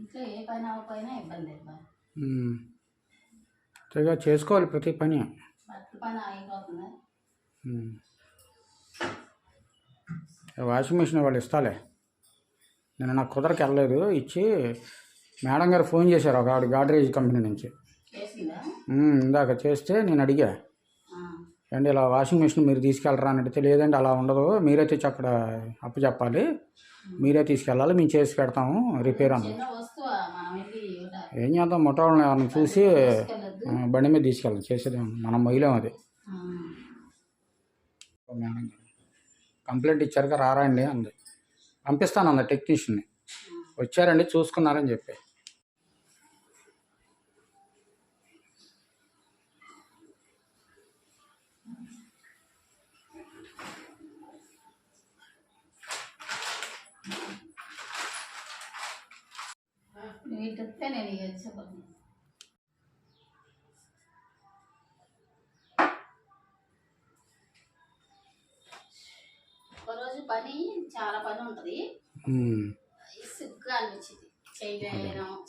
ఇంట్లో ఏ పని అవ్వకపోయినా ఇబ్బంది అబ్బా ఉమ్. అంతేగా చేసుకోవాలి ప్రతి పని. అయిపోతుంది. వాషింగ్ మిషన్ వాళ్ళు ఇస్తాలే. నేను నాకు కుదరకి వెళ్ళలేదు. ఇచ్చి మేడం గారు ఫోన్ చేశారు ఒక ఆవిడ గాడ్రేజ్ కంపెనీ నుంచి. ఇందాక చేస్తే నేను అడిగా. ఏంటి ఇలా వాషింగ్ మిషన్ మీరు తీసుకెళ్ళరా అని అడిగితే లేదండి అలా ఉండదు. మీరే తెచ్చి అక్కడ అప్పు చెప్పాలి. మీరే తీసుకెళ్ళాలి. మేము చేసి పెడతాము రిపేర్ ఇవ్వడానికి ఏం చేద్దాం? ముఠా వాళ్ళని ఎవరిని చూసి బండి మీద తీసుకెళ్ళాం చేసేది. మనం మొయ్యలేం అది మేడం కంప్లైంట్ ఇచ్చారుగా రారా అండి అంది. పంపిస్తాను అంద టెక్నీషియన్ని వచ్చారండి చూసుకున్నారని చెప్పి. ఇటు వస్తే నేను ఇక వచ్చేపోతాను. ఒకరోజు పని చాలా పని ఉంటుంది. ఉమ్. సిగ్గుగా అనిపించింది. చేయలేను.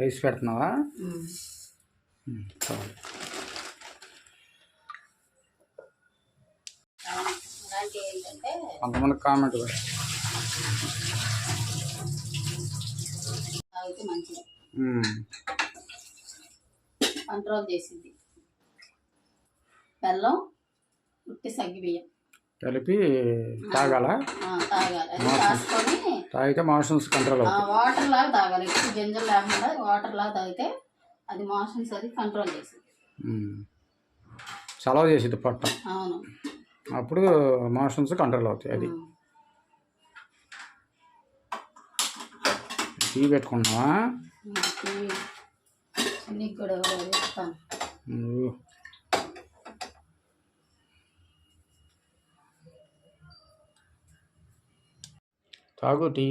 రైస్ పెడుతున్నావా? ఏంటంటే కొంతమంది కామెంట్. కంట్రోల్ చేసింది. బెల్లం ఉట్టి సగ్గి బియ్యం. కలిపి తాగాల? తాగితే మోషన్స్ కంట్రోల్ అవుతాయి. వాటర్ లాగా తాగాలి. ఎక్కువ గింజలు లేకుండా వాటర్ లాగా తాగితే అది మోషన్స్ అది కంట్రోల్ చేసింది. ఉమ్. చలవ చేసిద్ది పొట్ట. అవును. అప్పుడు మోషన్స్ కంట్రోల్ అవుతాయి అది. టీ పెట్టుకున్నావా నీకు కూడా తాగు టీ.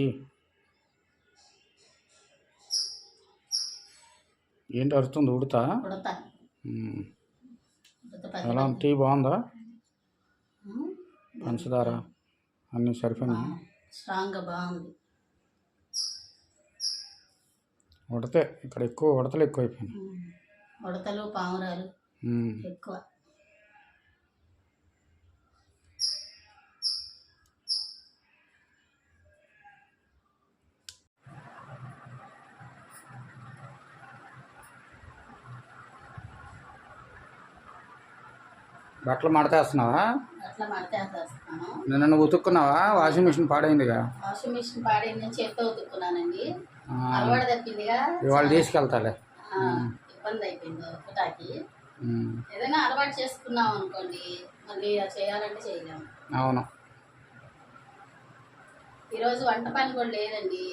ఏంటి అరుస్తుంది? ఉడతా? ఎలా? టీ బాగుందా? పంచదార. అన్నీ సరిపోయినాయి స్ట్రాంగ్గా బాగుంది. ఉడతే ఇక్కడ ఎక్కువ ఉడతలు ఎక్కువ అయిపోయినాయి ఉడతలు పావురాలు. ఎక్కువ. బట్టలు మడతేస్తున్నావా? అట్లా మడతేసేస్తాను నిన్న నువ్వు ఉతుక్కున్నావా? వాషింగ్ మిషన్ పాడైందిగా? వాషింగ్ మిషన్ పాడైంది నేను చేత్తో ఉతుక్కున్నానండి. ఆ, అలవాటు తప్పిందిగా. ఇవాళ తీసుకెళ్తాలే. ఆ, ఇబ్బంది అయిపోయింది ఒకటాకి ఉమ్, ఏదైనా అలవాటు చేసుకున్నాం అనుకోండి మళ్ళీ అది చేయాలంటే చేయలేము అవును. ఈరోజు వంట పని కూడా లేదండి.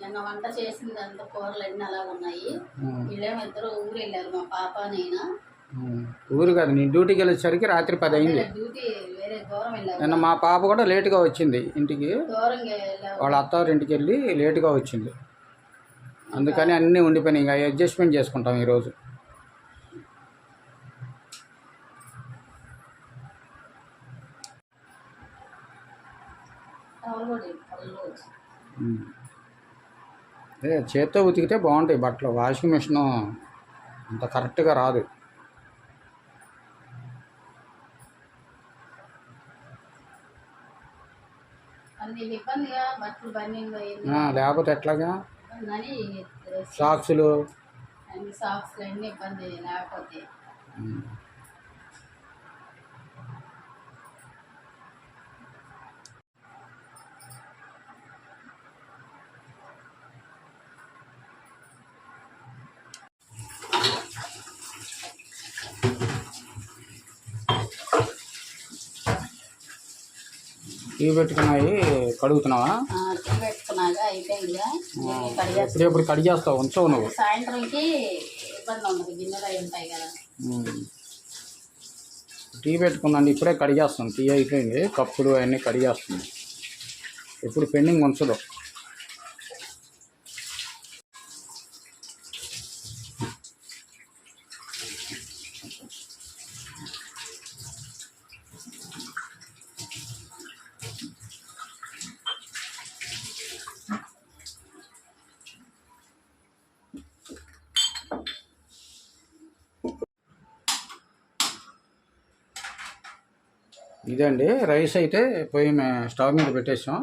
నిన్న వంట చేసింది అంత కూరలు అన్నీ అలా ఉన్నాయి. ఉమ్, వీళ్ళేమో ఇద్దరు ఊరు వెళ్ళారు మా పాప నేను. ఉమ్. ఊరు కాదు నీ డ్యూటీకి వెళ్ళేసరికి రాత్రి పది అయింది. నిన్న మా పాప కూడా లేటుగా వచ్చింది ఇంటికి. వాళ్ళ అత్తవారి ఇంటికి వెళ్ళి లేటుగా వచ్చింది. అందుకని అన్నీ ఉండిపోయినాయి. ఇంకా అడ్జస్ట్మెంట్ చేసుకుంటాం ఈరోజు. అదే చేత్తో ఉతికితే బాగుంటాయి బట్టలు. వాషింగ్ మిషన్ అంత కరెక్ట్గా రాదు అన్ని ఇబ్బందిగా బట్టలు బన్నీలు అయింది ఆ, లేకపోతే ఎట్లాగా? సాక్సులు అన్ని సాక్స్లు అన్ని ఇబ్బంది లేకపోతే. టీ పెట్టుకున్నాయి కడుగుతున్నావా? టీ పెట్టుకున్నాక ఇప్పుడు కడిగేస్తావు ఉంచవు నువ్వు. సాయంత్రంకి ఇబ్బంది ఉండదు గిన్నెలు అవి ఉంటాయి కదా. ఉమ్. టీ పెట్టుకుందండి ఇప్పుడే కడిగేస్తాను టీ అయిపోయింది కప్పులు అవన్నీ కడిగేస్తుంది ఎప్పుడు పెండింగ్ ఉంచదు. ఇదండి రైస్ అయితే పొయ్యి మే స్టవ్ మీద పెట్టేసాం.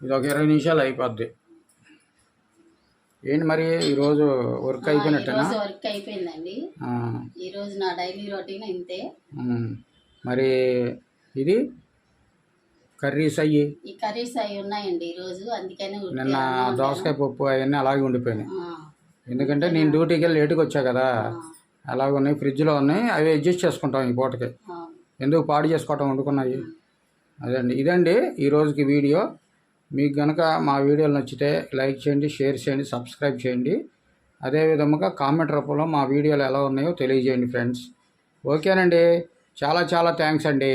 ఇది ఒక ఇరవై నిమిషాలు అయిపోద్ది. ఏంటి మరి ఈరోజు వర్క్ అయిపోయినట్టేనా? ఈరోజు వర్క్ అయిపోయిందండి. ఈరోజు నా డైలీ రొటీన్ ఇంతే. మరి ఇది కర్రీస్ అయ్యి? ఈ కర్రీస్ అవి ఉన్నాయండి ఈరోజు అందుకనే. నిన్న దోసకాయ పప్పు అవన్నీ అలాగే ఉండిపోయినాయి. ఎందుకంటే నేను డ్యూటీకి వెళ్ళి లేటుగా వచ్చా కదా. అలాగే ఉన్నాయి ఫ్రిడ్జ్లో ఉన్నాయి అవి అడ్జస్ట్ చేసుకుంటాం ఈ పూటకి. ఎందుకు పాడు చేసుకోవటం వండుకున్నాయి? అదండి. ఇదండి ఈరోజుకి వీడియో. మీకు కనుక మా వీడియోలు నచ్చితే లైక్ చేయండి షేర్ చేయండి సబ్స్క్రైబ్ చేయండి. అదేవిధముగా కామెంట్ రూపంలో మా వీడియోలు ఎలా ఉన్నాయో తెలియజేయండి ఫ్రెండ్స్. ఓకేనండి. చాలా చాలా థ్యాంక్స్ అండి.